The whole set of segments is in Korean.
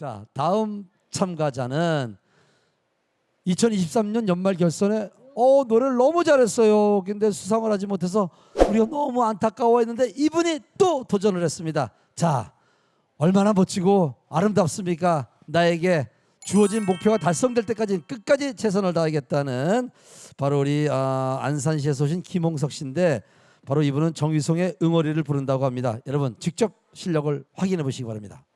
자, 다음 참가자는 2023년 연말 결선에 어 노래를 너무 잘했어요. 근데 수상을 하지 못해서 우리가 너무 안타까워했는데 이분이 또 도전을 했습니다. 자, 얼마나 멋지고 아름답습니까? 나에게 주어진 목표가 달성될 때까지 끝까지 최선을 다하겠다는 바로 우리 아, 안산시에서 오신 김홍석 씨인데 바로 이분은 정위송의 응어리를 부른다고 합니다. 여러분 직접 실력을 확인해 보시기 바랍니다.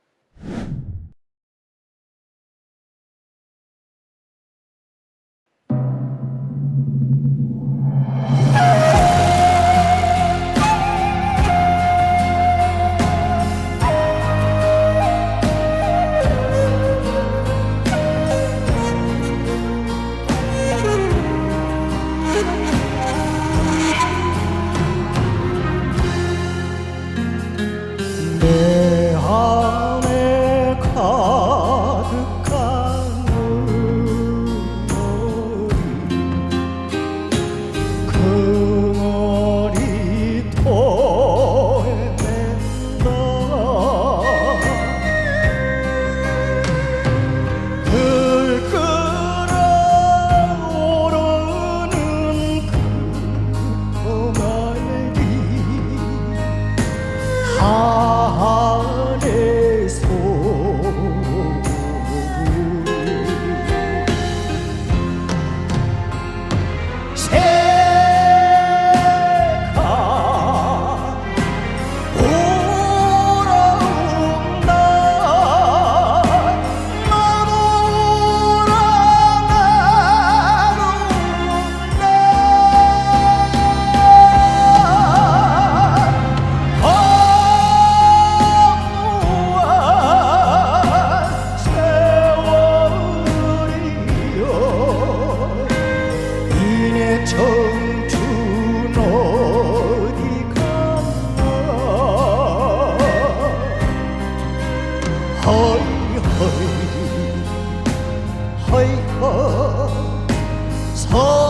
So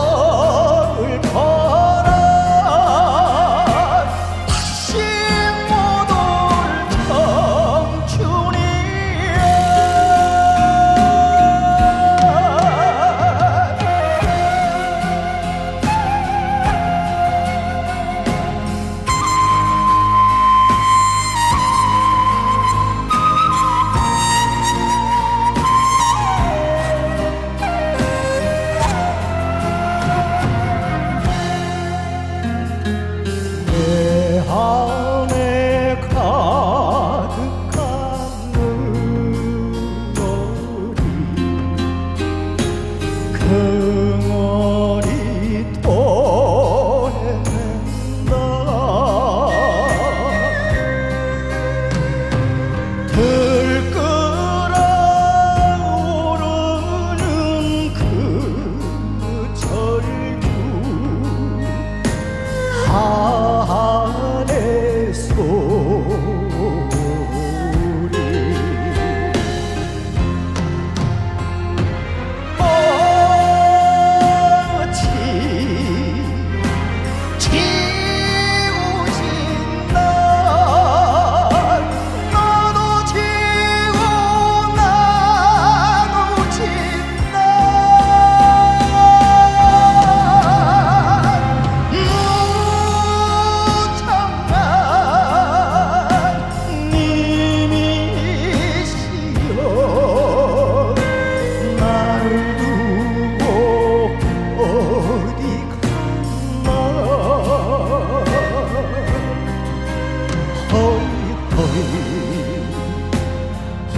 하늘의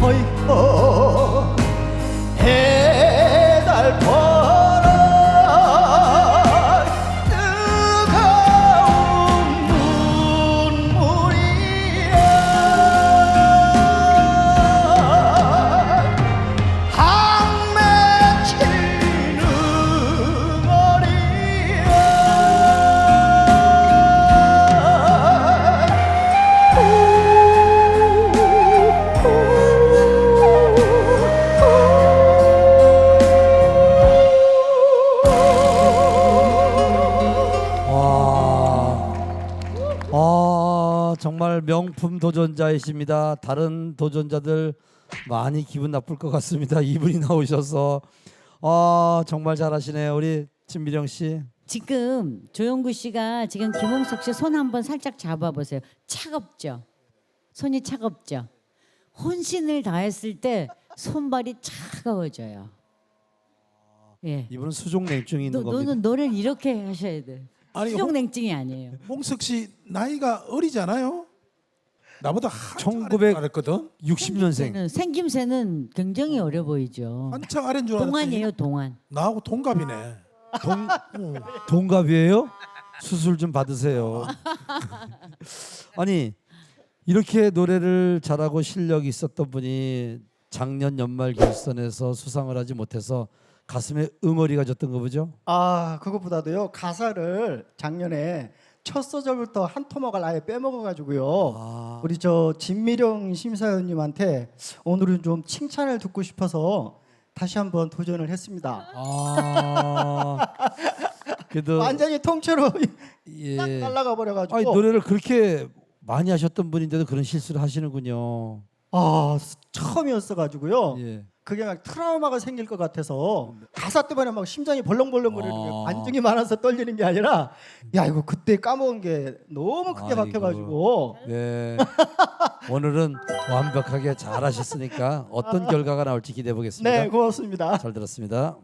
허이 명품 도전자이십니다. 다른 도전자들 많이 기분 나쁠 것 같습니다. 이분이 나오셔서 아 정말 잘하시네요. 우리 진미령 씨. 지금 조영구 씨가 지금 김홍석 씨 손 한번 살짝 잡아보세요. 차갑죠? 손이 차갑죠? 혼신을 다했을 때 손발이 차가워져요. 예. 이분은 수족 냉증이 있는 너, 겁니다. 너는 노래를 이렇게 하셔야 돼. 아니, 수족 홍- 냉증이 아니에요. 홍석 씨 나이가 어리잖아요. 나보다 한창 1900 아래인 줄 알았거든. 60년생. 생김새는, 생김새는 굉장히 어려 보이죠. 한창 아래인 줄 알았더니 동안이에요, 동안. 나하고 동갑이네. 동 동갑이에요? 수술 좀 받으세요. 아니 이렇게 노래를 잘하고 실력이 있었던 분이 작년 연말 결선에서 수상을 하지 못해서 가슴에 응어리가 졌던 거 보죠? 아 그것보다도요 가사를 작년에 첫 소절부터 한 토막을 아예 빼먹어가지고요 아. 우리 저 진미령 심사위원님한테 오늘은 좀 칭찬을 듣고 싶어서 다시 한번 도전을 했습니다. 아 그래도 완전히 통째로 예. 딱 날라가 버려가지고 아니 노래를 그렇게 많이 하셨던 분인데도 그런 실수를 하시는군요. 아 처음이었어 가지고요. 예. 그게 막 트라우마가 생길 것 같아서 가사 때문에 막 심장이 벌렁벌렁거리는 게 아. 관중이 많아서 떨리는 게 아니라 야 이거 그때 까먹은 게 너무 크게 아이고. 박혀가지고 네. 오늘은 완벽하게 잘 하셨으니까 어떤 결과가 나올지 기대해 보겠습니다. 네 고맙습니다. 잘 들었습니다.